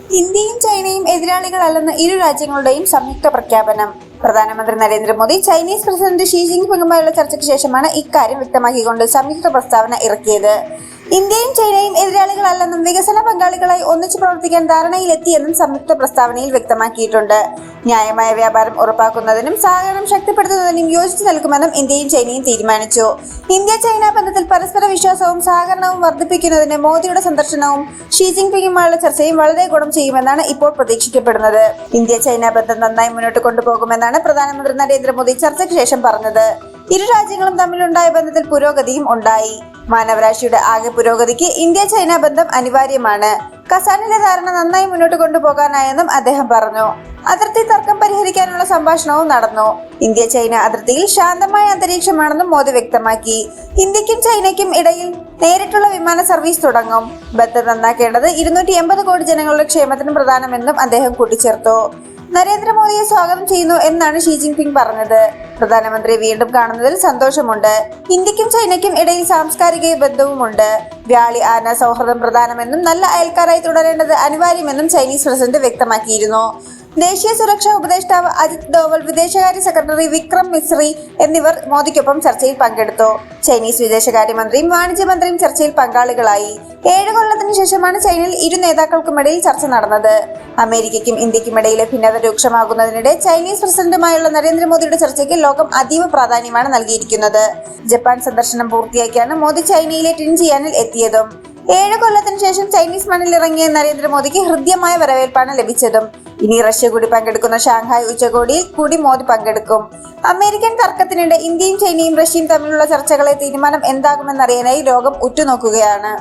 ഇന്ത്യയും ചൈനയും എതിരാളികളല്ലെന്ന് ഇരു രാജ്യങ്ങളുടെയും സംയുക്ത പ്രഖ്യാപനം. പ്രധാനമന്ത്രി നരേന്ദ്രമോദി ചൈനീസ് പ്രസിഡന്റ് ഷീ ജിൻപിങ്ങുമായുള്ള ചർച്ചയ്ക്ക് ശേഷമാണ് ഇക്കാര്യം വ്യക്തമാക്കിക്കൊണ്ട് സംയുക്ത പ്രസ്താവന ഇറക്കിയത്. ഇന്ത്യയും ചൈനയും എതിരാളികളല്ലെന്നും വികസന പങ്കാളികളായി ഒന്നിച്ചു പ്രവർത്തിക്കാൻ ധാരണയിലെത്തിയെന്നും സംയുക്ത പ്രസ്താവനയിൽ വ്യക്തമാക്കിയിട്ടുണ്ട്. ന്യായമായ വ്യാപാരം ഉറപ്പാക്കുന്നതിനും സഹകരണം ശക്തിപ്പെടുത്തുന്നതിനും യോജിച്ചു നിൽക്കുമെന്നും ഇന്ത്യയും ചൈനയും തീരുമാനിച്ചു. ഇന്ത്യ ചൈന ബന്ധത്തിൽ പരസ്പര വിശ്വാസവും സഹകരണവും വർദ്ധിപ്പിക്കുന്നതിന് മോദിയുടെ സന്ദർശനവും ഷീ ജിൻപിങ്ങുമായുള്ള ചർച്ചയും വളരെ ഗുണം ചെയ്യുമെന്നാണ് ഇപ്പോൾ പ്രതീക്ഷിക്കപ്പെടുന്നത്. ഇന്ത്യ ചൈന ബന്ധം നന്നായി മുന്നോട്ട് കൊണ്ടുപോകുമെന്നാണ് പ്രധാനമന്ത്രി നരേന്ദ്രമോദി ചർച്ചയ്ക്ക് ശേഷം പറഞ്ഞത്. ഇരു രാജ്യങ്ങളും തമ്മിലുണ്ടായ ബന്ധത്തിൽ പുരോഗതിയും ഉണ്ടായി. മാനവരാശിയുടെ ആകെ പുരോഗതിക്ക് ഇന്ത്യ ചൈന ബന്ധം അനിവാര്യമാണ്. കസാനിലെ ധാരണ നന്നായി മുന്നോട്ട് കൊണ്ടുപോകാനായെന്നും അദ്ദേഹം പറഞ്ഞു. അതിർത്തി തർക്കം പരിഹരിക്കാനുള്ള സംഭാഷണവും നടന്നു. ഇന്ത്യ ചൈന അതിർത്തിയിൽ ശാന്തമായ അന്തരീക്ഷമാണെന്നും മോദി വ്യക്തമാക്കി. ഇന്ത്യക്കും ചൈനയ്ക്കും ഇടയിൽ നേരിട്ടുള്ള വിമാന സർവീസ് തുടങ്ങും. ബന്ധം നന്നാക്കേണ്ടത് ഇരുന്നൂറ്റി എൺപത് കോടി ജനങ്ങളുടെ ക്ഷേമത്തിന് പ്രധാനമെന്നും അദ്ദേഹം കൂട്ടിച്ചേർത്തു. നരേന്ദ്രമോദിയെ സ്വാഗതം ചെയ്യുന്നു എന്നാണ് ഷീ ജിൻപിങ് പറഞ്ഞത്. പ്രധാനമന്ത്രി വീണ്ടും കാണുന്നതിൽ സന്തോഷമുണ്ട്. ഇന്ത്യക്കും ചൈനയ്ക്കും ഇടയിൽ സാംസ്കാരിക ബന്ധവുമുണ്ട്. വ്യാളി ആന സൗഹൃദം പ്രധാനമെന്നും നല്ല അയൽക്കാരായി തുടരേണ്ടത് അനിവാര്യമെന്നും ചൈനീസ് പ്രസിഡന്റ് വ്യക്തമാക്കിയിരുന്നു. ദേശീയ സുരക്ഷാ ഉപദേഷ്ടാവ് അജിത് ഡോവൽ വിദേശകാര്യ സെക്രട്ടറി വിക്രം മിശ്രി എന്നിവർ മോദിക്കൊപ്പം ചർച്ചയിൽ പങ്കെടുത്തു. ചൈനീസ് വിദേശകാര്യമന്ത്രിയും വാണിജ്യമന്ത്രിയും ചർച്ചയിൽ പങ്കാളികളായി. ഏഴ് കൊല്ലത്തിന് ശേഷമാണ് ചൈനയിൽ ഇരു നേതാക്കൾക്കുമിടയിൽ ചർച്ച നടന്നത്. അമേരിക്കയ്ക്കും ഇന്ത്യക്കും ഇടയിലെ ഭിന്നത രൂക്ഷമാകുന്നതിനിടെ ചൈനീസ് പ്രസിഡന്റുമായുള്ള നരേന്ദ്രമോദിയുടെ ചർച്ചയ്ക്ക് ലോകം അതീവ പ്രാധാന്യമാണ് നൽകിയിരിക്കുന്നത്. ജപ്പാൻ സന്ദർശനം പൂർത്തിയാക്കിയാണ് മോദി ചൈനയിലെ ടിൻജിയാനിൽ എത്തിയതും. ഏഴ് കൊല്ലത്തിന് ശേഷം ചൈനീസ് മണ്ണിലിറങ്ങിയ നരേന്ദ്രമോദിക്ക് ഹൃദ്യമായ വരവേൽപ്പാണ് ലഭിച്ചതും. ഇനി റഷ്യ കൂടി പങ്കെടുക്കുന്ന ഷാങ്ഹായ് ഉച്ചകോടിയിൽ കൂടി മോദി പങ്കെടുക്കും. അമേരിക്കൻ തർക്കത്തിനിടെ ഇന്ത്യയും ചൈനയും റഷ്യയും തമ്മിലുള്ള ചർച്ചകളെ തീരുമാനം എന്താകുമെന്നറിയാനായി ലോകം ഉറ്റുനോക്കുകയാണ്.